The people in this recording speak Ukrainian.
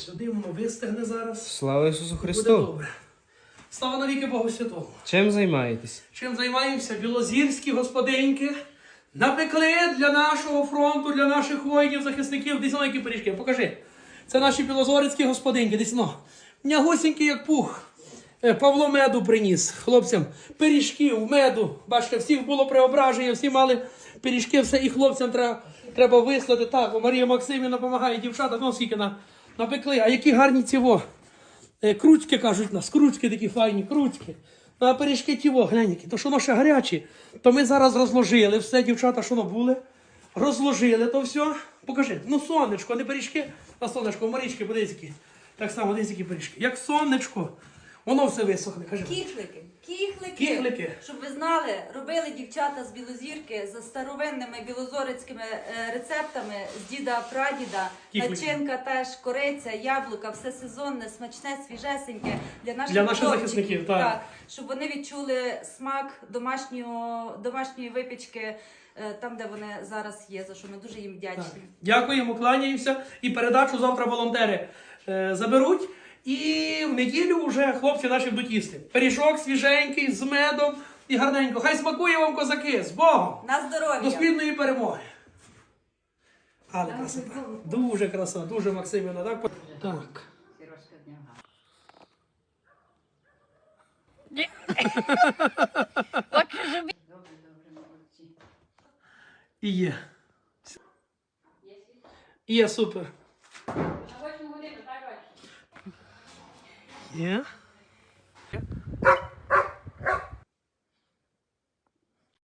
Сюди воно вистигне зараз. Слава Ісусу Буде Христу! добре. Слава навіки Богу Святому. Чим займаєтесь? Чим займаємося? Білозірські господинки напекли для нашого фронту, для наших воїнів, захисників. Десь які пиріжки. Покажи. Це наші білозорицькі господинки. Десь ну. Нягусінькі, як пух. Е, Павло меду приніс хлопцям. Пиріжків, меду. Бачите, всіх було преображення, всі мали пиріжки, все, і хлопцям треба, треба вислати. Так, Марія Максимівна допомагає, дівчата, ну скільки на, напекли. А які гарні ціво. Е, Крутьки кажуть нас, крутьки такі файні, крутьки. Ну, а пиріжки тіво, глянь, які, то що воно ще гарячі. То ми зараз розложили все, дівчата, що воно були. Розложили то все. Покажи. Ну, сонечко, не пиріжки, а сонечко, Марічки, подивись які. Так само, десь які пиріжки. Як сонечко. Воно все висохне. Кажи. Кіхлики, кіхлики, Кіхлики. щоб ви знали, робили дівчата з білозірки за старовинними білозорицькими е, рецептами з діда прадіда. Кіхлики. Начинка теж кориця, яблука, все сезонне, смачне, свіжесеньке для наших, Для наших хлопчиків. захисників, так. щоб вони відчули смак домашнього, домашньої випічки е, там, де вони зараз є, за що ми дуже їм вдячні. Так. Дякуємо, кланяємося. І передачу завтра волонтери е, заберуть. І в неділю вже хлопці наші будуть їсти. Пиріжок свіженький, з медом і гарненько. Хай смакує вам козаки з Богом! На здоров'я! До спільної перемоги. Але красота. Дуже краса, дуже Максимівна. Так? так. І є. Є, супер. Є.